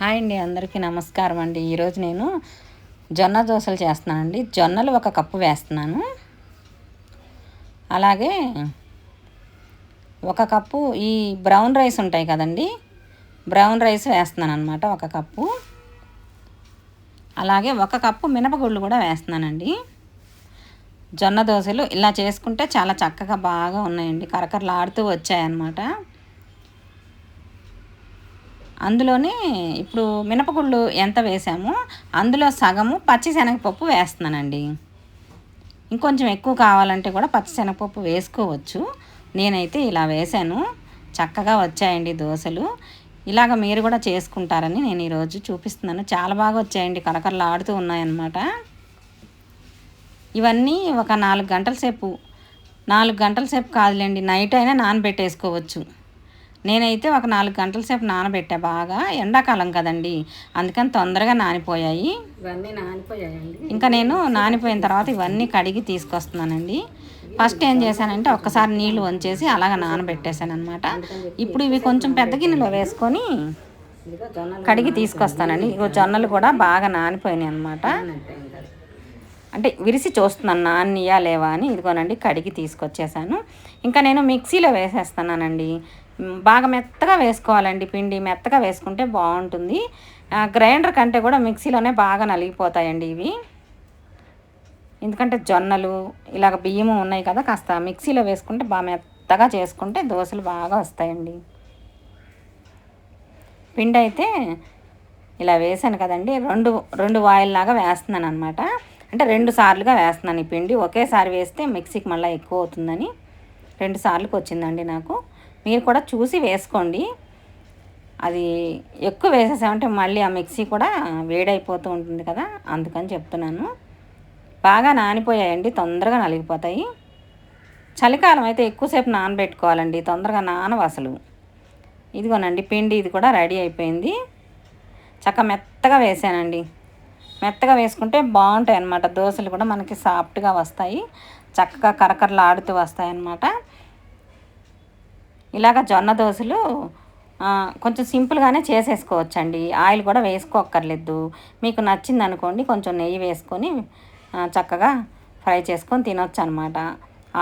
Hi అండి అందరికీ నమస్కారం అండి. ఈరోజు నేను జొన్న దోశలు చేస్తున్నానండి. జొన్నలు ఒక కప్పు వేస్తున్నాను. అలాగే ఒక కప్పు ఈ బ్రౌన్ రైస్ ఉంటాయి కదండి బ్రౌన్ రైస్ వేస్తున్నాను అనమాట ఒక కప్పు. అలాగే ఒక కప్పు మినపగుళ్ళు కూడా వేస్తున్నానండి. జొన్న దోశలు ఇలా చేసుకుంటే చాలా చక్కగా బాగా ఉన్నాయండి. కరకరలాడుతూ వచ్చాయన్నమాట. అందులోనే ఇప్పుడు మినపగుళ్ళు ఎంత వేసామో అందులో సగము పచ్చి శనగపప్పు వేస్తున్నానండి. ఇంకొంచెం ఎక్కువ కావాలంటే కూడా పచ్చిశనగపప్పు వేసుకోవచ్చు. నేనైతే ఇలా వేశాను చక్కగా వచ్చాయండి దోశలు. ఇలాగ మీరు కూడా చేసుకుంటారని నేను ఈరోజు చూపిస్తున్నాను. చాలా బాగా వచ్చాయండి. కరకరలు ఆడుతూ ఉన్నాయన్నమాట. ఇవన్నీ ఒక నాలుగు గంటల సేపు నాలుగు గంటల సేపు కాదులేండి. నైట్ అయినా నానబెట్టేసుకోవచ్చు. నేనైతే ఒక నాలుగు గంటల సేపు నానబెట్టా బాగా. ఎండాకాలం కదండి. అందుకని తొందరగా నానిపోయాయి. ఇవన్నీ నానిపోయాయండి. ఇంకా నేను నానిపోయిన తర్వాత ఇవన్నీ కడిగి తీసుకొస్తున్నానండి. ఫస్ట్ ఏం చేశానంటే ఒక్కసారి నీళ్ళు వంచేసి అలాగ నానబెట్టేశాను అనమాట ఇప్పుడు ఇవి కొంచెం పెద్ద గిన్నెలో వేసుకొని కడిగి తీసుకొస్తానండి. ఇగో జొన్నలు కూడా బాగా నానిపోయినాయి అనమాట ఇంకా. అంటే విరిసి చూస్తున్నాను నాన్నయ్యా లేవా అని. ఇదిగోనండి కడిగి తీసుకొచ్చేసాను. ఇంకా నేను మిక్సీలో వేసేస్తున్నానండి. బాగా మెత్తగా వేసుకోవాలండి. పిండి మెత్తగా వేసుకుంటే బాగుంటుంది. ఆ, గ్రైండర్ కంటే కూడా మిక్సీలోనే బాగా నలిగిపోతాయండి ఇవి. ఎందుకంటే జొన్నలు ఇలాగ బియ్యము ఉన్నాయి కదా కాస్త మిక్సీలో వేసుకుంటే బాగా మెత్తగా చేసుకుంటే దోశలు బాగా వస్తాయండి. పిండి అయితే ఇలా వేసాను కదండి. రెండు రెండు వాయిల్లాగా వేస్తున్నాను అనమాట అంటే రెండు సార్లుగా వేస్తున్నాను ఈ పిండి. ఒకేసారి వేస్తే మిక్సీకి మళ్ళీ ఎక్కువ అవుతుందని రెండు సార్లకు వచ్చిందండి నాకు. మీరు కూడా చూసి వేసుకోండి. అది ఎక్కువ వేసేసామంటే మళ్ళీ ఆ మిక్సీ కూడా వేడైపోతూ ఉంటుంది కదా అందుకని చెప్తున్నాను. బాగా నానిపోయాయండి తొందరగా నలిగిపోతాయి. చలికాలం అయితే ఎక్కువసేపు నానబెట్టుకోవాలండి తొందరగా నానవు అసలు. ఇదిగోనండి పిండి ఇది కూడా రెడీ అయిపోయింది. చక్క మెత్తగా వేసానండి. మెత్తగా వేసుకుంటే బాగుంటాయి అన్నమాట దోశలు కూడా మనకి సాఫ్ట్గా వస్తాయి. చక్కగా కరకరలు ఆడుతూ వస్తాయి అన్నమాట ఇలాగ జొన్న దోశలు కొంచెం సింపుల్గానే చేసేసుకోవచ్చండి. ఆయిల్ కూడా వేసుకోక్కర్లేదు. మీకు నచ్చింది అనుకోండి కొంచెం నెయ్యి వేసుకొని చక్కగా ఫ్రై చేసుకొని తినొచ్చు అనమాట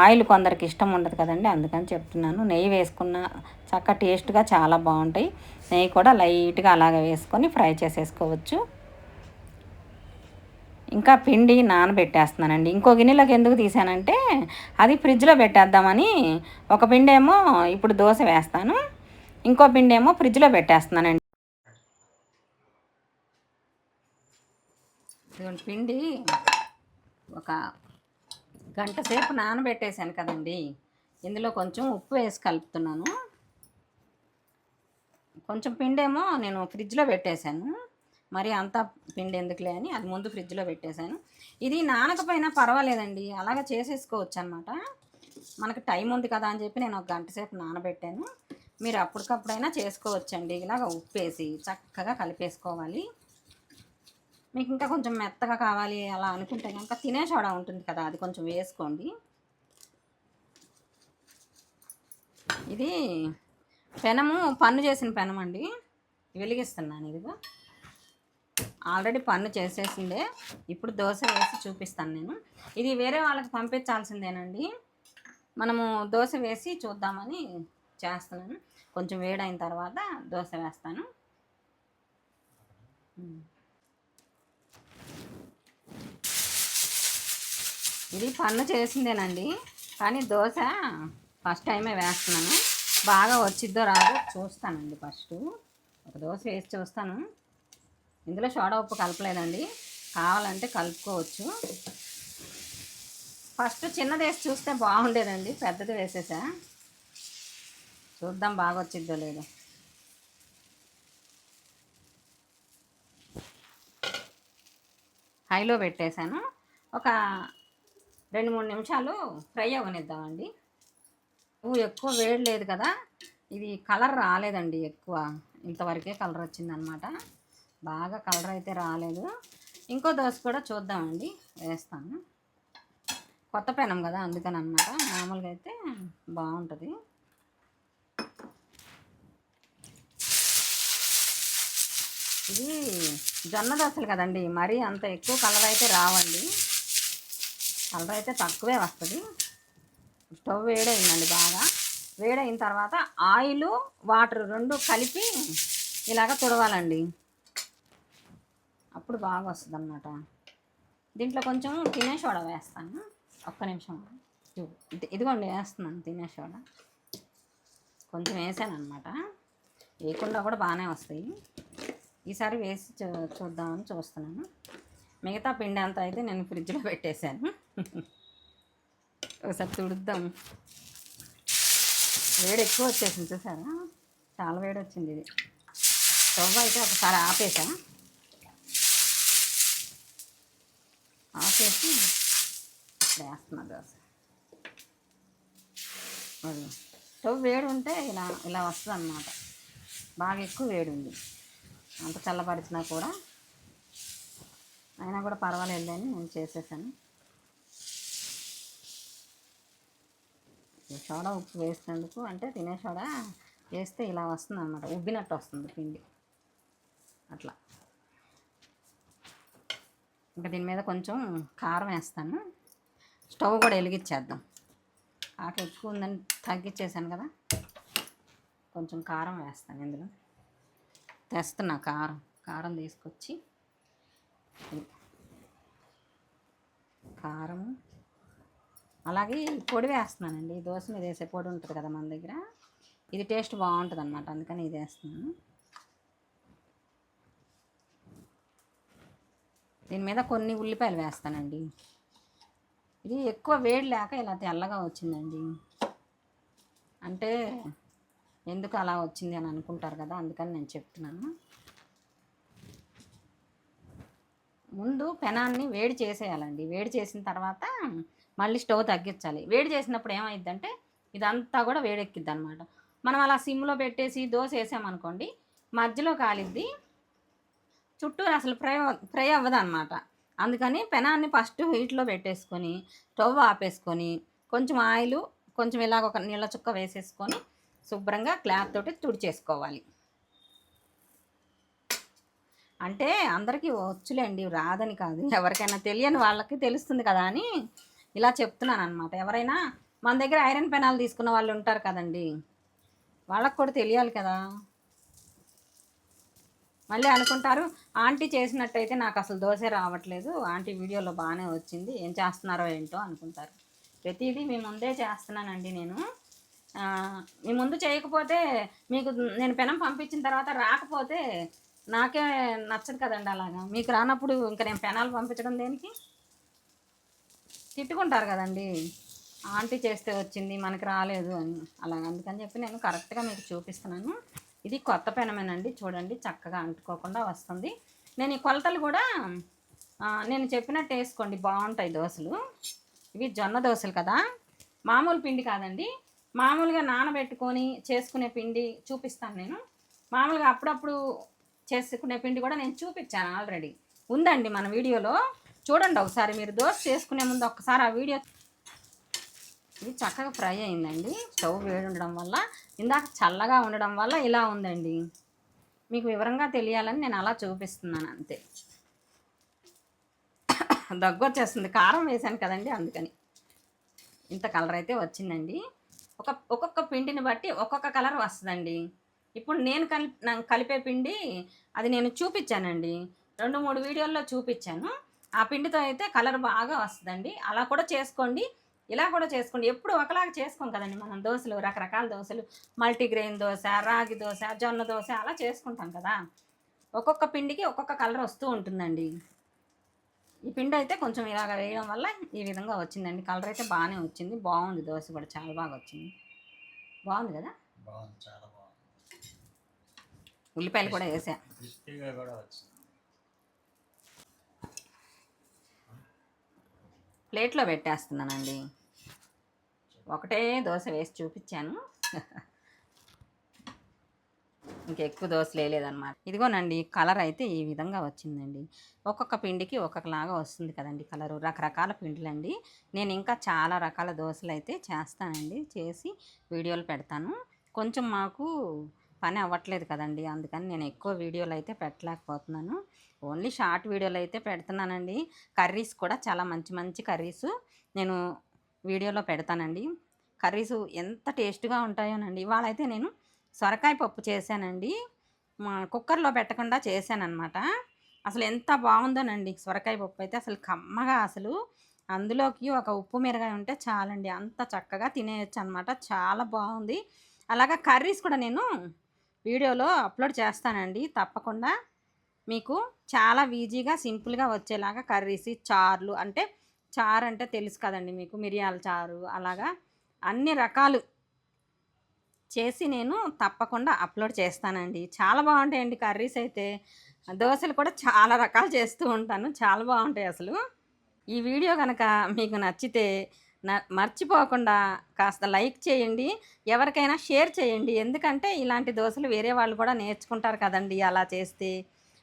ఆయిల్ కొందరికి ఇష్టం ఉండదు కదండి అందుకని చెప్తున్నాను. నెయ్యి వేసుకున్న చక్క టేస్ట్గా చాలా బాగుంటాయి. నెయ్యి కూడా లైట్గా అలాగ వేసుకొని ఫ్రై చేసేసుకోవచ్చు. ఇంకా పిండి నానబెట్టేస్తున్నానండి. ఇంకో గిన్నెలోకి ఎందుకు తీసానంటే అది ఫ్రిడ్జ్లో పెట్టేద్దామని ఒక పిండి ఏమో ఇప్పుడు దోశ వేస్తాను. ఇంకో పిండి ఏమో ఫ్రిడ్జ్లో పెట్టేస్తున్నానండి. పిండి. ఒక గంట సేపు నానబెట్టేశాను కదండి. ఇందులో కొంచెం ఉప్పు వేసి కలుపుతున్నాను. కొంచెం పిండేమో నేను ఫ్రిడ్జ్లో పెట్టేశాను. మరి అంత పిండి ఎందుకులే అని అది ముందు ఫ్రిడ్జ్లో పెట్టేశాను. ఇది నానకపోయినా పర్వాలేదండి. అలాగ చేసేసుకోవచ్చు అనమాట మనకు టైం ఉంది కదా అని చెప్పి నేను ఒక గంట సేపు నానబెట్టాను. మీరు అప్పటికప్పుడైనా చేసుకోవచ్చండి. ఇలాగ ఉప్పేసి చక్కగా కలిపేసుకోవాలి. మీకు ఇంకా కొంచెం మెత్తగా కావాలి అలా అనుకుంటే కనుక తినే సోడా ఉంటుంది కదా అది కొంచెం వేసుకోండి. ఇది పెనము పన్ను చేసిన పెనం అండి వెలిగిస్తున్నాను ఇదిగో. ఆల్రెడీ పన్ను చేసేసిందే. ఇప్పుడు దోశ వేసి చూపిస్తాను నేను. ఇది వేరే వాళ్ళకి పంపించాల్సిందేనండి. మనము దోశ వేసి చూద్దామని చేస్తున్నాను. కొంచెం వేడైన తర్వాత దోశ వేస్తాను. ఇది పన్ను చేసిందేనండి. కానీ దోశ ఫస్ట్ టైమే వేస్తున్నాను. బాగా వచ్చిద్దో రాదో చూస్తానండి ఫస్ట్. ఒక దోశ వేసి చూస్తాను. ఇందులో సోడా ఉప్పు కలపలేదండి. కావాలంటే కలుపుకోవచ్చు. ఫస్ట్ చిన్నది వేసి చూస్తే బాగుండేదండి. పెద్దది వేసేసా. చూద్దాం బాగా వచ్చిద్దో లేదో. హైలో పెట్టేశాను. ఒక రెండు మూడు నిమిషాలు ఫ్రై అవ్వనిద్దామండి పువ్వు ఎక్కువ వేడి లేదు కదా. ఇది కలర్ రాలేదండి ఎక్కువ. ఇంతవరకే కలర్ వచ్చిందనమాట. బాగా కలర్ అయితే రాలేదు. ఇంకో దోశ కూడా చూద్దామండి. వేస్తాను. కొత్త పెనం కదా అందుకని అనమాట మామూలుగా అయితే బాగుంటుంది. ఇది జొన్న దోశలు కదండి. మరీ అంత ఎక్కువ కలర్ అయితే రావండి. కలర్ అయితే తక్కువే వస్తుంది. స్టవ్ వేడైందండి బాగా. వేడైన తర్వాత ఆయిల్ వాటర్ రెండు కలిపి ఇలాగ తుడవాలండి. అప్పుడు బాగా వస్తుంది అన్నమాట దీంట్లో కొంచెం తినే సోడా వేస్తాను. ఒక్క నిమిషం ఇదిగో- ఇదిగోండి వేస్తున్నాను తినే సోడా. కొంచెం వేసాను అనమాట వేయకుండా కూడా బాగానే వస్తాయి. ఈసారి వేసి చూ చూద్దామని చూస్తున్నాను. మిగతా పిండి అంతా అయితే నేను ఫ్రిడ్జ్లో పెట్టేశాను. ఒకసారి తుడుద్దాం. వేడి ఎక్కువ వచ్చేసింది చూసారా? చాలా వేడి వచ్చింది ఇది. స్టవ్ అయితే ఒకసారి ఆపేసా? ఆపేసి వేస్తున్నా దోశ. స్టవ్ వేడి ఉంటే ఇలా ఇలా వస్తుంది అన్నమాట బాగా ఎక్కువ వేడి ఉంది. అంత చల్లబడిచినా కూడా అయినా కూడా పర్వాలేదు అని నేను చేసేసాను. సోడా ఉప్పు వేసినందుకు అంటే తినే సోడా వేస్తే ఇలా వస్తుంది అన్నమాట ఉబ్బినట్టు వస్తుంది పిండి. అట్లా. ఇంకా దీని మీద కొంచెం కారం వేస్తాను. స్టవ్ కూడా వెలిగించేద్దాం. ఆకలి ఎక్కువ ఉందని తగ్గించేసాను కదా. కొంచెం కారం వేస్తాను ఇందులో. తెస్తున్నా కారం. కారం తీసుకొచ్చి కారం. అలాగే పొడి వేస్తున్నానండి. దోశ మీద వేసే పొడి ఉంటుంది కదా మన దగ్గర. ఇది టేస్ట్ బాగుంటుంది అనమాట అందుకని ఇది వేస్తున్నాను. దీని మీద కొన్ని ఉల్లిపాయలు వేస్తానండి. ఇది ఎక్కువ వేడి లేక ఇలా తెల్లగా వచ్చిందండి. అంటే ఎందుకు అలా వచ్చింది అని అనుకుంటారు కదా అందుకని నేను చెప్తున్నాను. ముందు పెనాన్ని వేడి చేసేయాలండి. వేడి చేసిన తర్వాత మళ్ళీ స్టవ్ తగ్గించాలి. వేడి చేసినప్పుడు ఏమైందంటే ఇదంతా కూడా వేడెక్కిద్ది అనమాట మనం అలా సిమ్లో పెట్టేసి దోశ వేసామనుకోండి మధ్యలో కాలిద్ది చుట్టూ అసలు ఫ్రై ఫ్రై అవ్వదు అనమాట అందుకని పెనాన్ని ఫస్ట్ హీట్లో పెట్టేసుకొని స్టవ్ ఆపేసుకొని కొంచెం ఆయిల్ కొంచెం ఇలాగ ఒక నీళ్ళ చుక్క వేసేసుకొని శుభ్రంగా క్లాత్ తోటి తుడిచేసుకోవాలి. అంటే అందరికీ వచ్చులేండి రాదని కాదు. ఎవరికైనా తెలియని వాళ్ళకి తెలుస్తుంది కదా అని ఇలా చెప్తున్నాను అనమాట ఎవరైనా మన దగ్గర ఐరన్ పెనాలు తీసుకున్న వాళ్ళు ఉంటారు కదండి వాళ్ళకి కూడా తెలియాలి కదా. మళ్ళీ అనుకుంటారు ఆంటీ చేసినట్టయితే నాకు అసలు దోశ రావట్లేదు ఆంటీ వీడియోలో బాగానే వచ్చింది ఏం చేస్తున్నారో ఏంటో అనుకుంటారు. ప్రతిదీ మీ ముందే చేస్తున్నానండి నేను. మీ ముందు చేయకపోతే మీకు నేను పెనం పంపించిన తర్వాత రాకపోతే నాకే నచ్చదు కదండి అలాగా. మీకు రానప్పుడు ఇంకా నేను పెనాలు పంపించడం దేనికి? తిట్టుకుంటారు కదండి. ఆంటీ చేస్తే వచ్చింది మనకి రాలేదు అని. అలాగ. అందుకని చెప్పి నేను కరెక్ట్గా మీకు చూపిస్తున్నాను. ఇది కొత్త పెనమేనండి. చూడండి చక్కగా అంటుకోకుండా వస్తుంది. నేను ఈ కొలతలు కూడా నేను చెప్పినట్టు వేసుకోండి బాగుంటాయి దోశలు. ఇవి జొన్న దోశలు కదా. మామూలు పిండి కాదండి. మామూలుగా నానబెట్టుకొని చేసుకునే పిండి చూపిస్తాను నేను. మామూలుగా అప్పుడప్పుడు చేసుకునే పిండి కూడా నేను చూపించాను ఆల్రెడీ. ఉందండి మన వీడియోలో. చూడండి ఒకసారి మీరు దోశ చేసుకునే ముందు ఒకసారి ఆ వీడియో ఇది చక్కగా ఫ్రై అయిందండి. స్టవ్ వేడి ఉండడం వల్ల ఇందాక చల్లగా ఉండడం వల్ల ఇలా ఉందండి. మీకు వివరంగా తెలియాలని నేను అలా చూపిస్తున్నాను అంతే. దగ్గు వచ్చేస్తుంది. కారం వేసాను కదండి అందుకని. ఇంత కలర్ అయితే వచ్చిందండి. ఒక ఒక్కొక్క పిండిని బట్టి ఒక్కొక్క కలర్ వస్తుందండి. ఇప్పుడు నేను కలి కలిపే పిండి అది నేను చూపించానండి. రెండు మూడు వీడియోల్లో చూపించాను. ఆ పిండితో అయితే కలర్ బాగా వస్తుందండి. అలా కూడా చేసుకోండి. ఇలా కూడా చేసుకోండి. ఎప్పుడు ఒకలాగా చేసుకోం కదండి మనం. దోశలు రకరకాల దోశలు మల్టీగ్రెయిన్ దోశ రాగి దోశ జొన్న దోశ అలా చేసుకుంటాం కదా. ఒక్కొక్క పిండికి ఒక్కొక్క కలర్ వస్తూ ఉంటుందండి. ఈ పిండి అయితే కొంచెం ఇలాగ వేయడం వల్ల ఈ విధంగా వచ్చిందండి. కలర్ అయితే బాగానే వచ్చింది. బాగుంది. దోశ కూడా చాలా బాగా వచ్చింది. బాగుంది కదా? బాగుంది. చాలా బాగుంది. ఉల్లిపాయలు కూడా వేసా. ప్లేట్లో పెట్టేస్తున్నానండి. ఒకటే దోశ వేసి చూపించాను. ఇంకెక్కువ దోశలు వేయలేదన్నమాట ఇదిగోనండి కలర్ అయితే ఈ విధంగా వచ్చిందండి. ఒక్కొక్క పిండికి ఒక్కొక్కలాగా వస్తుంది కదండి కలరు. రకరకాల పిండిలండి. నేను ఇంకా చాలా రకాల దోశలు అయితే చేస్తానండి. చేసి వీడియోలు పెడతాను. కొంచెం మాకు పని అవ్వట్లేదు కదండి. అందుకని నేను ఎక్కువ వీడియోలు అయితే పెట్టలేకపోతున్నాను. ఓన్లీ షార్ట్ వీడియోలు అయితే పెడుతున్నానండి. కర్రీస్ కూడా చాలా మంచి మంచి కర్రీస్. నేను వీడియోలో పెడతానండి. కర్రీస్ ఎంత టేస్ట్గా ఉంటాయోనండి. ఇవాళైతే నేను సొరకాయ పప్పు చేశానండి. మా కుక్కర్లో పెట్టకుండా చేశానమాట అసలు ఎంత బాగుందోనండి సొరకాయ పప్పు అయితే అసలు కమ్మగా అసలు. అందులోకి ఒక ఉప్పు మిరగాయ ఉంటే చాలండి. అంత చక్కగా తినేయచ్చు అనమాట చాలా బాగుంది. అలాగా కర్రీస్ కూడా నేను వీడియోలో అప్లోడ్ చేస్తానండి. తప్పకుండా మీకు చాలా ఈజీగా సింపుల్గా వచ్చేలాగా కర్రీస్ చారులు అంటే చారు అంటే తెలుసు కదండి మీకు మిరియాల చారు అలాగా. అన్ని రకాలు చేసి నేను తప్పకుండా అప్లోడ్ చేస్తానండి. చాలా బాగుంటాయండి కర్రీస్ అయితే. దోశలు కూడా చాలా రకాలు చేస్తూ ఉంటాను. చాలా బాగుంటాయి అసలు. ఈ వీడియో కనుక మీకు నచ్చితే న మర్చిపోకుండా కాస్త లైక్ చేయండి. ఎవరికైనా షేర్ చేయండి. ఎందుకంటే ఇలాంటి దోశలు వేరే వాళ్ళు కూడా నేర్చుకుంటారు కదండి అలా చేస్తే.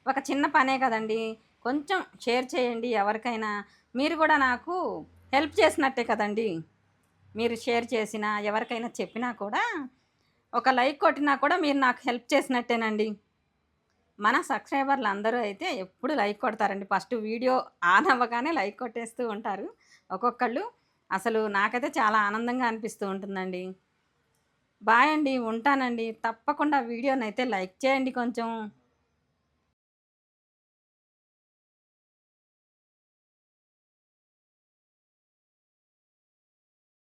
ఒక చిన్న పనే కదండి. కొంచెం షేర్ చేయండి ఎవరికైనా. మీరు కూడా నాకు హెల్ప్ చేసినట్టే కదండి. మీరు షేర్ చేసినా ఎవరికైనా చెప్పినా కూడా ఒక లైక్ కొట్టినా కూడా మీరు నాకు హెల్ప్ చేసినట్టేనండి. మన సబ్స్క్రైబర్లు అందరూ అయితే ఎప్పుడు లైక్ కొడతారండి. ఫస్ట్ వీడియో ఆన్ అవ్వగానే లైక్ కొట్టేస్తూ ఉంటారు. ఒక్కొక్కళ్ళు అసలు నాకైతే చాలా ఆనందంగా అనిపిస్తూ ఉంటుందండి. బాయ్ అండి ఉంటానండి. తప్పకుండా వీడియోని అయితే లైక్ చేయండి కొంచెం.